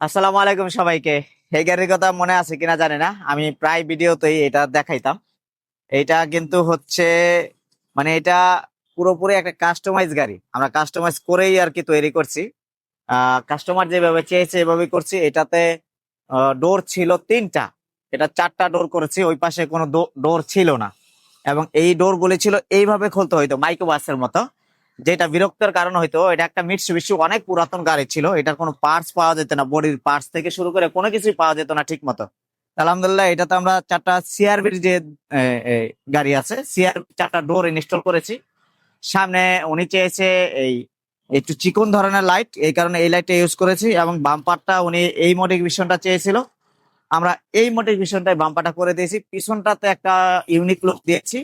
আসসালামু আলাইকুম সবাইকে। এই গাড়ির কথা মনে আছে কিনা জানি না। আমি প্রায় ভিডিওতেই এটা দেখাইতাম। এটা কিন্তু হচ্ছে মানে এটা পুরোপুরি একটা কাস্টমাইজ গাড়ি। আমরা কাস্টমাইজ করেই আর কি তৈরি করছি। কাস্টমার যেভাবে চেয়েছে এভাবে করছি। এটাতে ডোর ছিল তিনটা। এটা চারটা ডোর করেছি। ওই পাশে কোনো ডোর ছিল না। এবং এই ডোর গুলি ছিল এইভাবে খুলতে হইতো মাইক্রো বাসের মতো। যেটা বিরক্তের কারণ হয়তো, এটা একটা মিটসুবিশি অনেক পুরাতন গাড়ি ছিল, এটার কোনো পার্টস পাওয়া যেত না, বডির পার্টস থেকে শুরু করে কোনো কিছুই পাওয়া যেত না ঠিক মতো আলহামদুলিল্লাহ, এটাতে আমরা চারটা সিআরবির যে গাড়ি আছে সিআর চারটা ডোর ইনস্টল করেছি। সামনে উনি চেয়েছে এই, একটু চিকন ধরনের লাইট এই কারণে এই লাইটটা ইউজ করেছি এবং বাম্পারটা উনি এই মডিফিকেশনটা চেয়েছিল। আমরা এই মডিফিকেশনটাই বাম্পারটা করে দিয়েছি। পিছনটাতে একটা ইউনিক লুক দিয়েছি।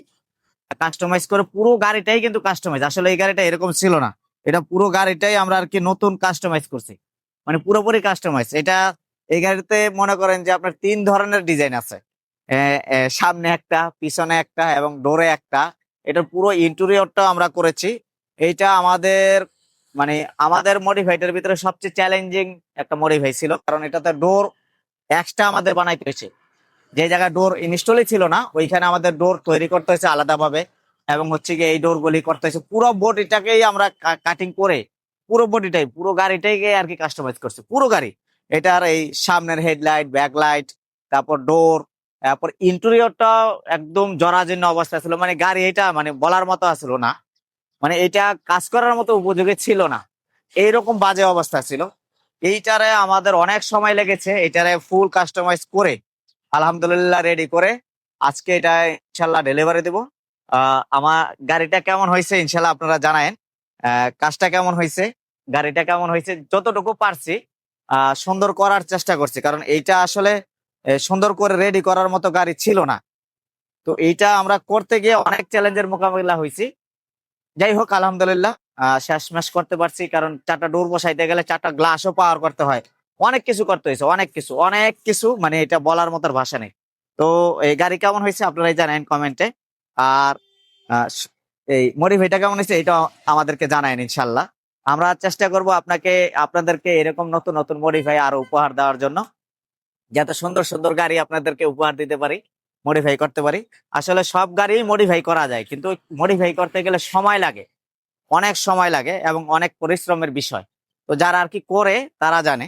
কাস্টমাইজ করে পুরো গাড়িটাই কিন্তু কাস্টমাইজ আসলে এই গাড়িটা এরকম ছিল না। এটা পুরো গাড়িটাই আমরা আর কি নতুন কাস্টমাইজ করছি। মানে পুরোপুরি কাস্টমাইজ এটা এই গাড়িতে মনে করেন যে আপনার তিন ধরনের ডিজাইন আছে। সামনে একটা, পিছনে একটা এবং ডোরে একটা। এটার পুরো ইন্টেরিয়রটা আমরা করেছি। এইটা আমাদের মানে আমাদের মডিফাইটার ভিতরে সবচেয়ে চ্যালেঞ্জিং একটা মডিফাই ছিল। কারণ এটাতে ডোর এক্সট্রা আমাদের বানাইতে হয়েছে। যে জায়গায় ডোর ইনস্টলই ছিল না, ওইখানে আমাদের ডোর তৈরি করতে হয়েছে আলাদাভাবে এবং হচ্ছে গিয়ে এই ডোর গুলি করতে হয়েছে। পুরো বডিটাকেই আমরা কাটিং করে পুরো বডিটাই, পুরো গাড়িটাকে আর কি কাস্টমাইজ করছে, পুরো গাড়ি। এটার এই সামনের হেডলাইট ব্যাকলাইট তারপর ডোর তারপর ইন্টেরিয়রটা একদম জরাজীর্ণ অবস্থা ছিল। মানে গাড়ি এটা মানে বলার মতো আসলো না। মানে এটা কাজ করার মতো উপযোগী ছিল না। এইরকম বাজে অবস্থা ছিল। এইটারে আমাদের অনেক সময় লেগেছে, এটারে ফুল কাস্টমাইজ করে আলহামদুলিল্লাহ রেডি করে আজকে এটা ইনশাল্লাহ ডেলিভারি দেবো। আমার গাড়িটা কেমন হয়েছে ইনশাল্লাহ আপনারা জানায়েন। কাজটা কেমন হয়েছে গাড়িটা কেমন হয়েছে যতটুকু পারছি সুন্দর করার চেষ্টা করছি। কারণ এইটা আসলে সুন্দর করে রেডি করার মতো গাড়ি ছিল না। তো এইটা আমরা করতে গিয়ে অনেক চ্যালেঞ্জের মোকাবিলা হয়েছি। যাই হোক আলহামদুলিল্লাহ আহ, শেষমেশ করতে পারছি। কারণ চারটা ডোর বসাইতে গেলে চারটা গ্লাসও পাওয়ার করতে হয়। অনেক কিছু করতে হয়েছে, অনেক কিছু অনেক কিছু মানে এটা বলার মতো ভাষা নেই। তো এই গাড়ি কেমন হয়েছে আপনারাই জানেন কমেন্টে আর এই মডিফাইটা কেমন হয়েছে এটা আমাদেরকে জানায়েন ইনশাল্লাহ। আমরা চেষ্টা করব আপনাকে, আপনাদেরকে এরকম নতুন নতুন মডিফাই আরও উপহার দেওয়ার জন্য। যাতে সুন্দর সুন্দর গাড়ি আপনাদেরকে উপহার দিতে পারি মডিফাই করতে পারি। আসলে সব গাড়ি মডিফাই করা যায়, কিন্তু মডিফাই করতে গেলে সময় লাগে, অনেক সময় লাগে এবং অনেক পরিশ্রমের বিষয়। তো যারা আর কি করে, তারা জানে।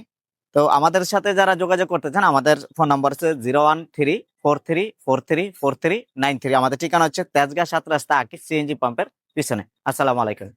তো আমাদের সাথে যারা যোগাযোগ করতে চান, আমাদের ফোন নাম্বার হচ্ছে zero one three four three four three four three nine three আমাদের ঠিকানা হচ্ছে তেজগাঁ সাত রাস্তা আকিস সিএনজি পাম্পের পিছনে। আসসালামু আলাইকুম।